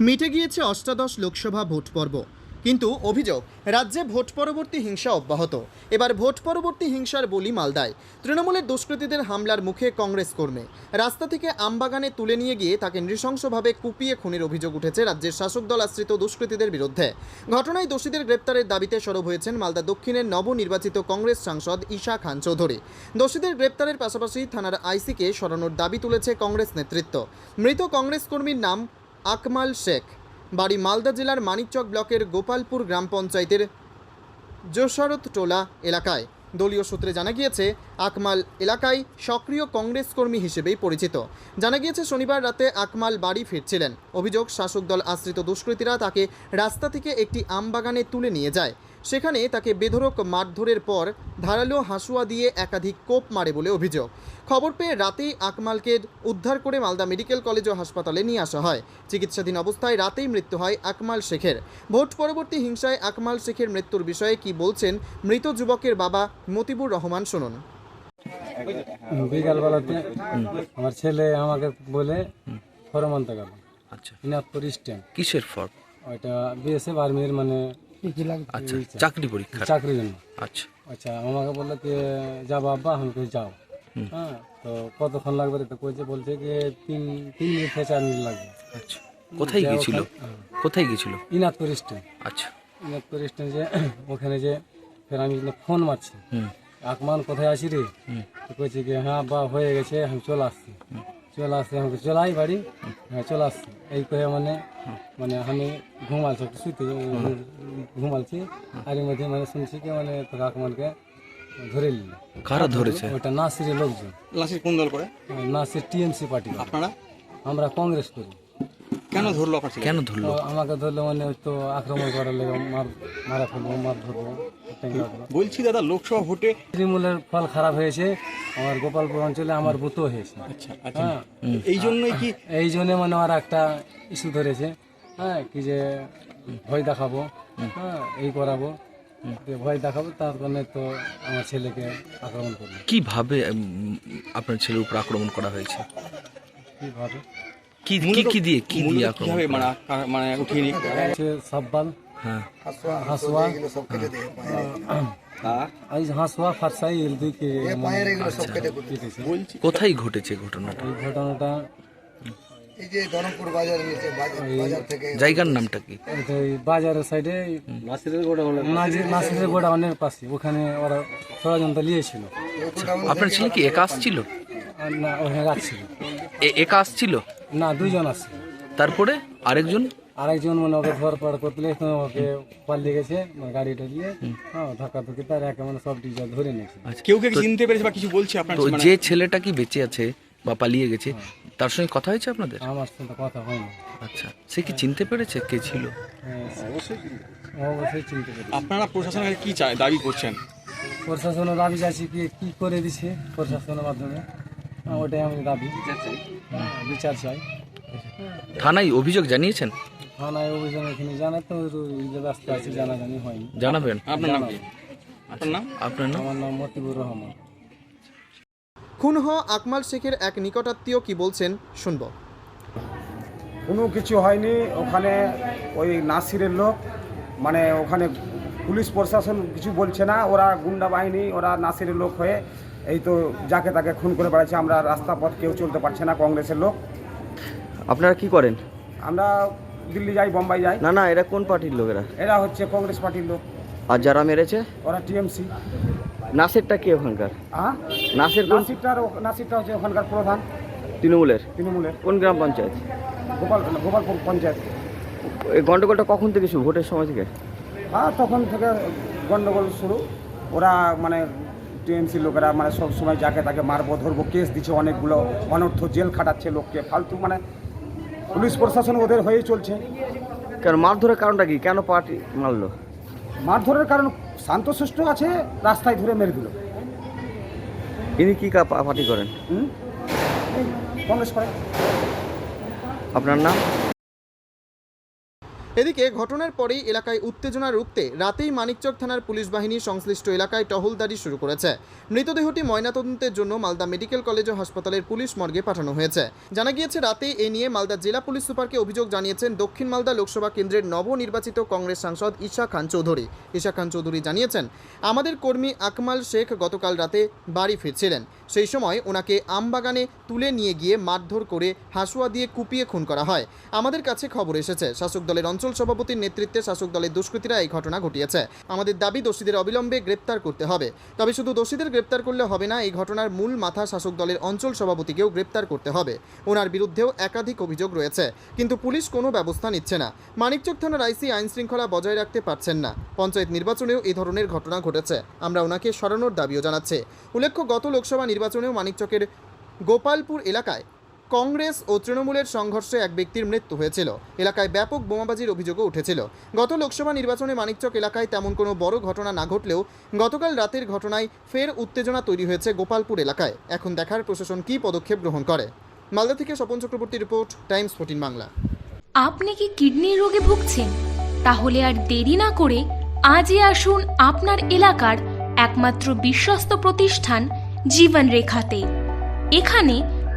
মিটে গিয়েছে অষ্টাদশ লোকসভা ভোট পর্ব। কিন্তু অভিযোগ, রাজ্যে ভোট পরবর্তী হিংসা অব্যাহত। এবার ভোট পরবর্তী হিংসার বলি মালদায়। তৃণমূলের দুষ্কৃতীদের হামলার মুখে কংগ্রেস কর্মী। রাস্তা থেকে আমবাগানে তুলে নিয়ে গিয়ে তাকে নৃশংসভাবে কুপিয়ে খুনের অভিযোগ উঠেছে রাজ্যের শাসক দল আশ্রিত দুষ্কৃতীদের বিরুদ্ধে। ঘটনায় দোষীদের গ্রেপ্তারের দাবিতে সরব হয়েছেন মালদা দক্ষিণের নবনির্বাচিত কংগ্রেস সাংসদ ঈশা খান চৌধুরী। দোষীদের গ্রেপ্তারের পাশাপাশি থানার আইসিকে সরানোর দাবি তুলেছে কংগ্রেস নেতৃত্ব। মৃত কংগ্রেস কর্মীর নাম আকমাল শেখ। বাড়ি মালদা জেলার মানিকচক ব্লকের গোপালপুর গ্রাম পঞ্চায়েতের জোশরত টোলা এলাকায়। দলীয় সূত্রে জানা গিয়েছে আকমাল এলাকায় সক্রিয় কংগ্রেস কর্মী হিসেবেই পরিচিত। জানা গিয়েছে, শনিবার রাতে আকমাল বাড়ি ফিরছিলেন। অভিযোগ, শাসক দল আশ্রিত দুষ্কৃতীরা তাকে রাস্তা থেকে একটি আমবাগানে তুলে নিয়ে যায়। সেখানে তাকে বেধরক মারধরের পর ধারালো হাসুয়া দিয়ে একাধিক কোপ মারে বলে অভিযোগ। খবর পেয়ে রাতেই আকমালকে উদ্ধার করে মালদা মেডিকেল কলেজ ও হাসপাতালে নিয়ে আসা হয়। চিকিৎসাধীন অবস্থায় রাতেই মৃত্যু হয় আকমাল শেখের। ভোট পরবর্তী হিংসায় আকমাল শেখের মৃত্যুর বিষয়ে কি বলছেন মৃত যুবকের বাবা মতিবুর রহমান শুনুন। বিকালবেলাতে আমার ছেলে আমাকে বলে ফর্ম আনতে গেল। আচ্ছা। দিনাজপুর স্ট্যান্ড কিসের ফর্ম ওইটা বিএসএফ আর্মির মানে আচ্ছা চাকরি পরীক্ষা। চাকরির জন্য। আচ্ছা। আচ্ছা আমাকে বলল যে যাব আব্বা যাও। হ্যাঁ তো কতক্ষণ লাগবে তো কইছে বলছে যে তিন তিন মিনিট থেকে চার মিনিট লাগবে। আচ্ছা। কোথায় গিয়েছিল কোথায় গিয়েছিল স্ট্যান্ড আচ্ছা। স্ট্যান্ড যে ওখানে যে ফের আমি ফোন মারছি। আকমান কোথায় আছি রে? কইছে কি হ্যাঁ বা হয়ে গেছে আমি চলে আসছি। চলে আসছি আমাকে চলাই বাড়ি হ্যাঁ চলে আসছি। এই কয়ে মানে মানে আমি ঘুমালছি একটু শুইতে ঘুমালছি। আর এর মধ্যে মানে শুনছি কি মানে তো আকমানকে ধরে নিল। কারা ধরেছে? ওটা নাসিরের লোকজন। লাশের কোন দল করে? নাসির টিএমসি পার্টি আপনারা? আমরা কংগ্রেস করি। কেন ধরলো কেন ধরলো? আমাকে ধরলে মানে ওই তো আক্রমণ করার লেগে মার মারা ফেলব মার ধরবো। বলছি দাদা লোকসভা ভোটে তৃণমূলের ফল খারাপ হয়েছে আমার গোপালপুর অঞ্চলে আমার বুথও হয়েছে। আচ্ছা আচ্ছা। হ্যাঁ। এই জন্যই কি এই জন্য মানে আমার একটা ইস্যু ধরেছে। হ্যাঁ কি যে ভয় দেখাবো। হ্যাঁ এই করাবো। ভয় দেখাবো তার কারণে তো আমার ছেলেকে আক্রমণ করল কীভাবে আপনার ছেলের উপর আক্রমণ করা হয়েছে? কীভাবে? কি কি দিয়ে কি দিয়ে মূলত আক্রমণ মানে মানে উঠিয়ে নিয়ে হচ্ছে সাব্বাল। হ্যাঁ। হাসুয়া হাসুয়া। এর কোথায় ঘটেছে ঘটনাটা? এই ঘটনাটা এই যে ধরমপুর বাজার নিচে বাজার বাজার থেকে জায়গার নামটা কি? এই বাজারের সাইডে নাসিরের গোডাউনের পাশে। ওখানে ওরা ষড়যন্ত্র নিয়েছিল আপনার ছেলে কি একা আসছিল? না ওখানে রাখছিল এ- একা আসছিল? না দুইজন আছে তারপরে আরেকজন? আরেকজন মানে ওকে ধর পড় করতে তো ওকে পালিয়ে গেছে মানে গাড়িটা দিয়ে হ্যাঁ ধাক্কা ধুকি তার একে মানে সব ডিজাল ধরে নিয়েছে। আচ্ছা। কেউ কেউ চিনতে পেরেছে বা কিছু বলছে আপনার তো মানে যে ছেলেটা কি বেঁচে আছে বা পালিয়ে গেছে তার সঙ্গে কথা হয়েছে আপনাদের? আমার সঙ্গে কথা হয়নি। আচ্ছা সে কি চিনতে পেরেছে কে ছিল? হ্যাঁ, অবশ্যই চিনতে পারি আপনারা প্রশাসনের কি চায় দাবি করছেন? প্রশাসনের দাবি চাইছি কি কি করে দিছে প্রশাসনের মাধ্যমে? হ্যাঁ, ওটাই আমি দাবি। হ্যাঁ, বিচার চাই। থানায় অভিযোগ জানিয়েছেন? থানায় অভিযান এখানে জানা তো ওই যে ব্যস্ত আছে জানাজানি হয়নি। জানাবেন? আপনার নাম কি? আপনার নাম? আপনার নাম? আমার নাম মতিবুর রহমান। খুন হওয়া আকমাল শেখের এক নিকটাত্মীয় কি বলছেন শুনব। কোনো কিছু হয়নি ওখানে ওই নাসিরের লোক মানে ওখানে পুলিশ প্রশাসন কিছু বলছে না ওরা গুন্ডা বাহিনী ওরা নাসিরের লোক হয়ে এই তো যাকে তাকে খুন করে বেড়াচ্ছে আমরা রাস্তা পথ কেউ চলতে পারছে না কংগ্রেসের লোক। আপনারা কি করেন? আমরা দিল্লি যাই বোম্বাই যাই। না না এরা কোন পার্টির লোকেরা এরা? হচ্ছে কংগ্রেস পার্টির লোক। আর যারা মেরেছে? ওরা টিএমসি। নাসিরটা কি ওখানকার? হ্যাঁ নাসের কোন ও- নাসিরটা হচ্ছে ওখানকার প্রধান। তৃণমূলের? তৃণমূলের। কোন গ্রাম পঞ্চায়েত? গোপাল গোপালপুর পঞ্চায়েত। এই গন্ডগোলটা কখন থেকে শুরু? ভোটের সময় থেকে? হ্যাঁ তখন থেকে গন্ডগোল শুরু। ওরা মানে টিএমসির লোকেরা মানে সব সময় যাকে তাকে মারবো ধরবো কেস দিচ্ছে অনেকগুলো। অনর্থ জেল খাটাচ্ছে লোককে। ফালতু মানে পুলিশ প্রশাসন ওদের হয়েই চলছে। কেন মারধরের কারণটা কি? কেন পার্টি মারলো? মারধরের কারণ শান্তশিষ্ট আছে রাস্তায় ধরে মেরে দিল। ইনি কী কা- পা- পার্টি করেন? কংগ্রেস করেন আপনার নাম? এদিকে ঘটনার পরেই এলাকায় উত্তেজনা রুখতে রাতেই মানিকচক থানার পুলিশ বাহিনী সংশ্লিষ্ট এলাকায় টহলদারি শুরু করেছে। মৃতদেহটি ময়নাতদন্তের জন্য মালদা মেডিকেল কলেজ ও হাসপাতালের পুলিশ মর্গে পাঠানো হয়েছে। জানা গিয়েছে, রাতে এ নিয়ে মালদা জেলা পুলিশ সুপারকে অভিযোগ জানিয়েছেন দক্ষিণ মালদা লোকসভা কেন্দ্রের নবনির্বাচিত কংগ্রেস সাংসদ ঈশা খান চৌধুরী। ঈশা খান চৌধুরী জানিয়েছেন, আমাদের কর্মী আকমাল শেখ গতকাল রাতে বাড়ি ফিরছিলেন। সেই সময় ওনাকে আমবাগানে তুলে নিয়ে গিয়ে মারধর করে হাসুয়া দিয়ে কুপিয়ে খুন করা হয়। আমাদের কাছে খবর এসেছে। শাসক দলের অঞ্চল সভাপতির নেতৃত্বে শাসক দলের দুষ্কৃতীরা এই ঘটনা ঘটিয়েছে। আমাদের দাবি, দোষীদের অবিলম্বে গ্রেপ্তার করতে হবে। তবে শুধু দোষীদের গ্রেপ্তার করলে হবে না, এই ঘটনার মূল মাথা শাসক দলের অঞ্চল সভাপতিকেও গ্রেপ্তার করতে হবে। ওনার বিরুদ্ধেও একাধিক অভিযোগ রয়েছে, কিন্তু পুলিশ কোনো ব্যবস্থা নিচ্ছে না। মানিকচক থানার আইসি আইন শৃঙ্খলা বজায় রাখতে পারছেন না। পঞ্চায়েত নির্বাচনেও এই ধরনের ঘটনা ঘটেছে। আমরা ওনাকে সরানোর দাবিও জানাচ্ছে। উল্লেখ্য, গত লোকসভা নির্বাচনেও মানিকচকের গোপালপুর এলাকায় কংগ্রেস ও তৃণমূলের সংঘর্ষে এক ব্যক্তির মৃত্যু হয়েছিল। এলাকায় ব্যাপক বোমাবাজির অভিযোগও উঠেছিল। গত লোকসভা নির্বাচনে মানিকচক এলাকায় তেমন কোনো বড় ঘটনা না ঘটলেও গতকাল রাতের ঘটনায় ফের উত্তেজনা তৈরি হয়েছে গোপালপুর এলাকায়। এখন দেখার প্রশাসন কী পদক্ষেপ গ্রহণ করে? মালদা থেকে Swapan Chakraborty report, Times fourteen Bangla. আপনি কি কিডনির রোগে ভুগছেন? তাহলে আর দেরি না করে আজই আসুন আপনার এলাকার একমাত্র বিশ্বস্ত প্রতিষ্ঠান জীবন রেখাতে এখানে